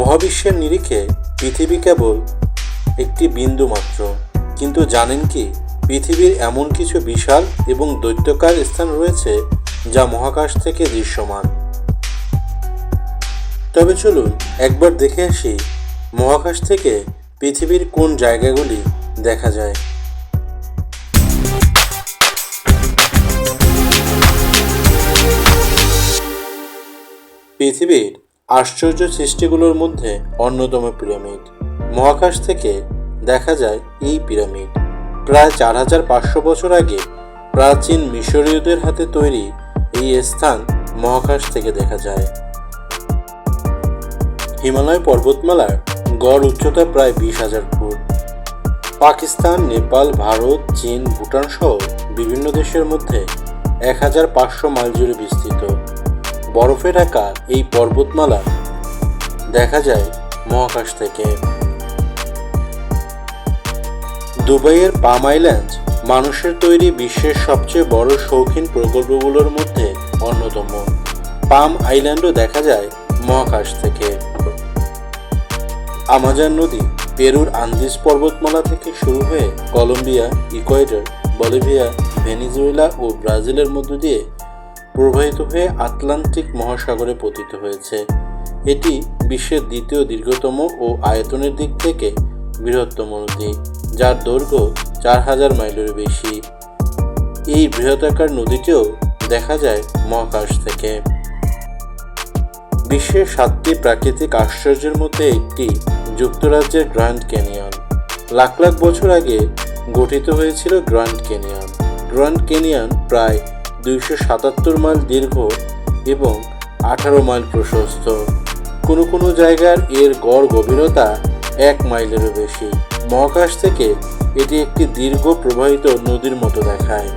মহাবিশ্বের নিরিখে পৃথিবী কেবল একটি বিন্দু মাত্র। কিন্তু জানেন কি, পৃথিবীর এমন কিছু বিশাল এবং দৈত্যকার স্থান রয়েছে যা মহাকাশ থেকে দৃশ্যমান। তবে চলুন একবার দেখে আসি মহাকাশ থেকে পৃথিবীর কোন জায়গাগুলি দেখা যায়। পৃথিবীর আশ্চর্য সৃষ্টিগুলোর মধ্যে অন্যতম পিরামিড। মহাকাশ থেকে দেখা যায় এই পিরামিড। প্রায় চার হাজার পাঁচশো বছর আগে প্রাচীন মিশরীয়দের হাতে তৈরি এই স্থান মহাকাশ থেকে দেখা যায়। হিমালয় পর্বতমালার গড় উচ্চতা প্রায় বিশ হাজার ফুট। পাকিস্তান, নেপাল, ভারত, চীন, ভুটান সহ বিভিন্ন দেশের মধ্যে এক হাজার পাঁচশো মাইল জুড়ে বিস্তৃত। বরফে ঢাকা এই পর্বতমালা দেখা যায় মহাকাশ থেকে। দুবাইয়ের পাম আইল্যান্ড মানুষের তৈরি বিশ্বের সবচেয়ে বড় শৌখিন প্রকল্পগুলোর মধ্যে অন্যতম। পাম আইল্যান্ডও দেখা যায় মহাকাশ থেকে। আমাজন নদী পেরুর আন্দিজ পর্বতমালা থেকে শুরু হয়ে কলম্বিয়া, ইকুয়েডর, বলিভিয়া, ভেনিজুয়েলা ও ব্রাজিলের মধ্য দিয়ে প্রবাহিত হয়ে আটলান্টিক মহাসাগরে পতিত হয়েছে। এটি বিশ্বের দ্বিতীয় দীর্ঘতম ও আয়তনের দিক থেকে বৃহত্তম নদী, যার দৈর্ঘ্য চার হাজার মাইলের বেশি। এই বৃহদাকার নদীটিও দেখা যায় মহাকাশ থেকে। বিশ্বের সাতটি প্রাকৃতিক আশ্চর্যের মধ্যে একটি যুক্তরাজ্যের গ্র্যান্ড ক্যানিয়ন। লাখ লাখ বছর আগে গঠিত হয়েছিল গ্র্যান্ড ক্যানিয়ন। গ্র্যান্ড ক্যানিয়ন প্রায় দুইশো সাতাত্তর মাইল দীর্ঘ এবং আঠারো মাইল প্রশস্ত। কোনো কোনো জায়গার এর গড় গভীরতা এক মাইলেরও বেশি। মহাকাশ থেকে এটি একটি দীর্ঘ প্রবাহিত নদীর মতো দেখায়।